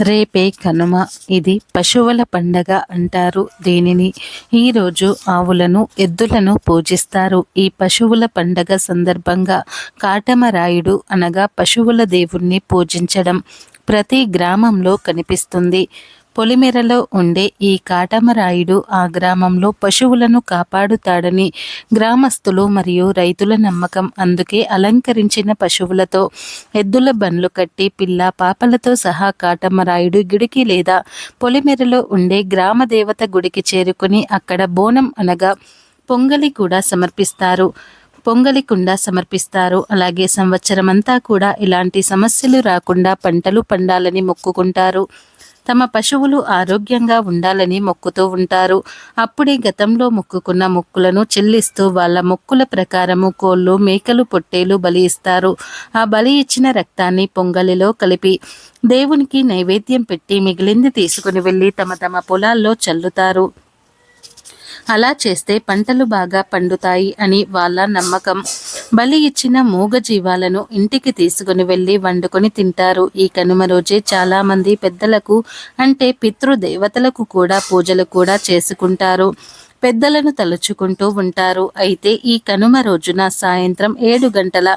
రేపే కనుమ. ఇది పశువుల పండగ అంటారు దీనిని. ఈరోజు ఆవులను ఎద్దులను పూజిస్తారు. ఈ పశువుల పండగ సందర్భంగా కాటమరాయుడు అనగా పశువుల దేవుణ్ణి పూజించడం ప్రతి గ్రామంలో కనిపిస్తుంది. పొలిమేరలో ఉండే ఈ కాటమరాయుడు ఆ గ్రామంలో పశువులను కాపాడుతాడని గ్రామస్తులు మరియు రైతుల నమ్మకం అందుకే అలంకరించిన పశువులతో ఎద్దుల బండ్లు కట్టి పిల్ల పాపలతో సహా కాటమరాయుడు గుడికి లేదా పొలిమేరలో ఉండే గ్రామ దేవత గుడికి చేరుకుని అక్కడ బోనం అనగా పొంగలి కూడా సమర్పిస్తారు. పొంగలి కుండ సమర్పిస్తారు. అలాగే సంవత్సరమంతా కూడా ఇలాంటి సమస్యలు రాకుండా పంటలు పండాలని మొక్కుకుంటారు. తమ పశువులు ఆరోగ్యంగా ఉండాలని మొక్కుతూ ఉంటారు. అప్పుడే గతంలో మొక్కుకున్న మొక్కులను చెల్లిస్తూ వాళ్ళ మొక్కుల ప్రకారము కోళ్ళు మేకలు పొట్టేలు బలి ఇస్తారు. ఆ బలి ఇచ్చిన రక్తాన్ని పొంగలిలో కలిపి దేవునికి నైవేద్యం పెట్టి మిగిలింది తీసుకుని వెళ్ళి తమ తమ పొలాల్లో చల్లుతారు. అలా చేస్తే పంటలు బాగా పండుతాయి అని వాళ్ళ నమ్మకం. బలి ఇచ్చిన మూగ జీవాలను ఇంటికి తీసుకుని వెళ్ళి వండుకొని తింటారు. ఈ కనుమ రోజే చాలా మంది పెద్దలకు అంటే పితృదేవతలకు కూడా పూజలు కూడా చేసుకుంటారు. పెద్దలను తలుచుకుంటూ ఉంటారు. అయితే ఈ కనుమ రోజున సాయంత్రం ఏడు గంటల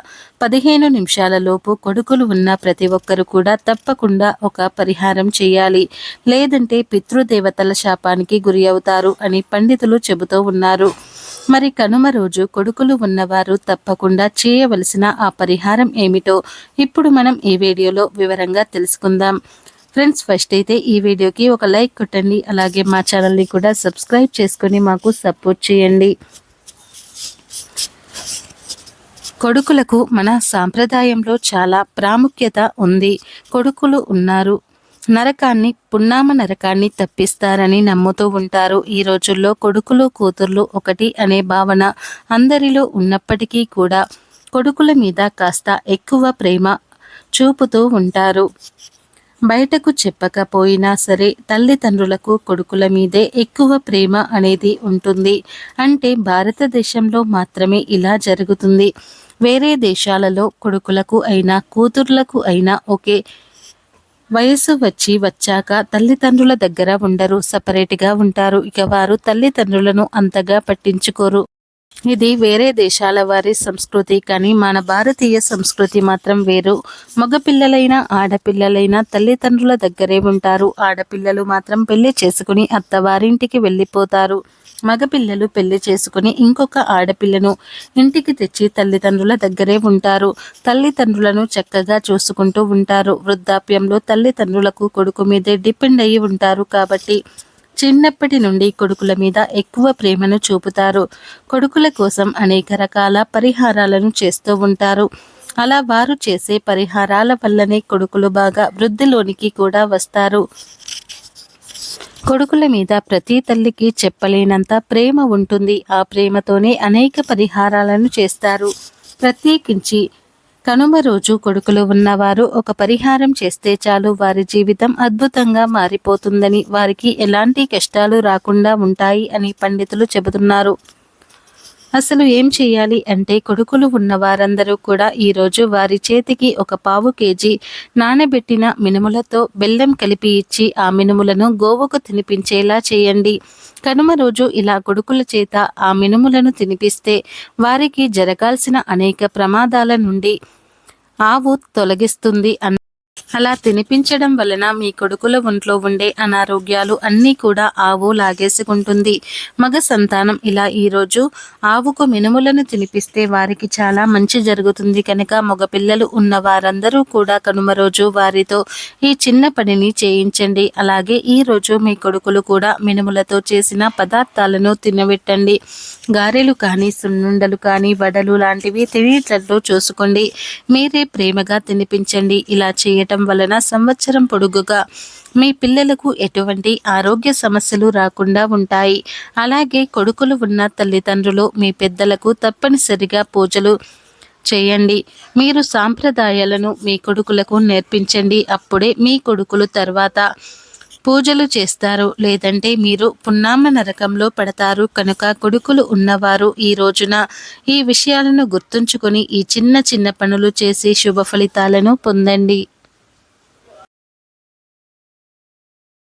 పదిహేను నిమిషాల లోపు కొడుకులు ఉన్న ప్రతి ఒక్కరు కూడా తప్పకుండా ఒక పరిహారం చేయాలి. లేదంటే పితృదేవతల శాపానికి గురి అవుతారు అని పండితులు చెబుతూ ఉన్నారు. మరి కనుమ రోజు కొడుకులు ఉన్నవారు తప్పకుండా చేయవలసిన ఆ పరిహారం ఏమిటో ఇప్పుడు మనం ఈ వీడియోలో వివరంగా తెలుసుకుందాం. ఫ్రెండ్స్ ఫస్ట్ అయితే ఈ వీడియోకి ఒక లైక్ కొట్టండి. అలాగే మా ఛానల్ని కూడా సబ్స్క్రైబ్ చేసుకొని మాకు సపోర్ట్ చేయండి. కొడుకులకు మన సాంప్రదాయంలో చాలా ప్రాముఖ్యత ఉంది. కొడుకులు ఉన్నారు నరకాన్ని పున్నామ నరకాన్ని తప్పిస్తారని నమ్ముతూ ఉంటారు. ఈ రోజుల్లో కొడుకులు కూతుర్లు ఒకటి అనే భావన అందరిలో ఉన్నప్పటికీ కూడా కొడుకుల మీద కాస్త ఎక్కువ ప్రేమ చూపుతూ ఉంటారు. బయటకు చెప్పకపోయినా సరే తల్లిదండ్రులకు కొడుకుల మీదే ఎక్కువ ప్రేమ అనేది ఉంటుంది. అంటే భారతదేశంలో మాత్రమే ఇలా జరుగుతుంది. వేరే దేశాలలో కొడుకులకు అయినా కూతుర్లకు అయినా ఒకే వయసు వచ్చి వచ్చాక తల్లిదండ్రుల దగ్గర ఉండరు సపరేట్గా ఉంటారు. ఇక వారు తల్లిదండ్రులను అంతగా పట్టించుకోరు. ఇది వేరే దేశాల వారి సంస్కృతి కానీ మన భారతీయ సంస్కృతి మాత్రం వేరు. మగపిల్లలైన ఆడపిల్లలైన తల్లిదండ్రుల దగ్గరే ఉంటారు. ఆడపిల్లలు మాత్రం పెళ్ళి చేసుకుని అత్తవారింటికి వెళ్ళిపోతారు. మగపిల్లలు పెళ్ళి చేసుకుని ఇంకొక ఆడపిల్లను ఇంటికి తెచ్చి తల్లిదండ్రుల దగ్గరే ఉంటారు. తల్లిదండ్రులను చక్కగా చూసుకుంటూ ఉంటారు. వృద్ధాప్యంలో తల్లిదండ్రులకు కొడుకు మీదే డిపెండ్ అయ్యి ఉంటారు కాబట్టి చిన్నప్పటి నుండి కొడుకుల మీద ఎక్కువ ప్రేమను చూపుతారు. కొడుకుల కోసం అనేక రకాల పరిహారాలను చేస్తూ ఉంటారు. అలా వారు చేసే పరిహారాల వల్లనే కొడుకులు బాగా వృద్ధిలోనికి కూడా వస్తారు. కొడుకుల మీద ప్రతి తల్లికి చెప్పలేనంత ప్రేమ ఉంటుంది. ఆ ప్రేమతోనే అనేక పరిహారాలను చేస్తారు. ప్రత్యేకించి కనుమ రోజు కొడుకులు ఉన్నవారు ఒక పరిహారం చేస్తే చాలు వారి జీవితం అద్భుతంగా మారిపోతుందని వారికి ఎలాంటి కష్టాలు రాకుండా ఉంటాయి అని పండితులు చెబుతున్నారు. అసలు ఏం చేయాలి అంటే కొడుకులు ఉన్న వారందరూ కూడా ఈరోజు వారి చేతికి ఒక పావు కేజీ నానబెట్టిన మినుములతో బెల్లం కలిపి ఇచ్చి ఆ మినుములను గోవుకు తినిపించేలా చేయండి. కనుమ రోజు ఇలా కొడుకుల చేత ఆ మినుములను తినిపిస్తే వారికి జరగాల్సిన అనేక ప్రమాదాల నుండి ఆవు తొలగిస్తుంది అన్న అలా తినిపించడం వలన మీ కొడుకుల ఒంట్లో ఉండే అనారోగ్యాలు అన్నీ కూడా ఆవు లాగేసుకుంటుంది. మగ సంతానం ఇలా ఈరోజు ఆవుకు మినుములను తినిపిస్తే వారికి చాలా మంచి జరుగుతుంది కనుక మగపిల్లలు ఉన్న వారందరూ కూడా కనుమ రోజు వారితో ఈ చిన్న పనిని చేయించండి. అలాగే ఈ రోజు మీ కొడుకులు కూడా మినుములతో చేసిన పదార్థాలను తినబెట్టండి. గారెలు కానీ సున్నుండలు కానీ వడలు లాంటివి తినేటట్లు చూసుకోండి. మీరే ప్రేమగా తినిపించండి. ఇలా చేయటం చేయటం వలన సంవత్సరం పొడుగుగా మీ పిల్లలకు ఎటువంటి ఆరోగ్య సమస్యలు రాకుండా ఉంటాయి. అలాగే కొడుకులు ఉన్న తల్లిదండ్రులు మీ పెద్దలకు తప్పనిసరిగా పూజలు చేయండి. మీరు సాంప్రదాయాలను మీ కొడుకులకు నేర్పించండి. అప్పుడే మీ కొడుకులు తర్వాత పూజలు చేస్తారు. లేదంటే మీరు పున్నామ నరకంలో పడతారు. కనుక కొడుకులు ఉన్నవారు ఈ రోజున ఈ విషయాలను గుర్తుంచుకొని ఈ చిన్న చిన్న పనులు చేసి శుభ ఫలితాలను పొందండి.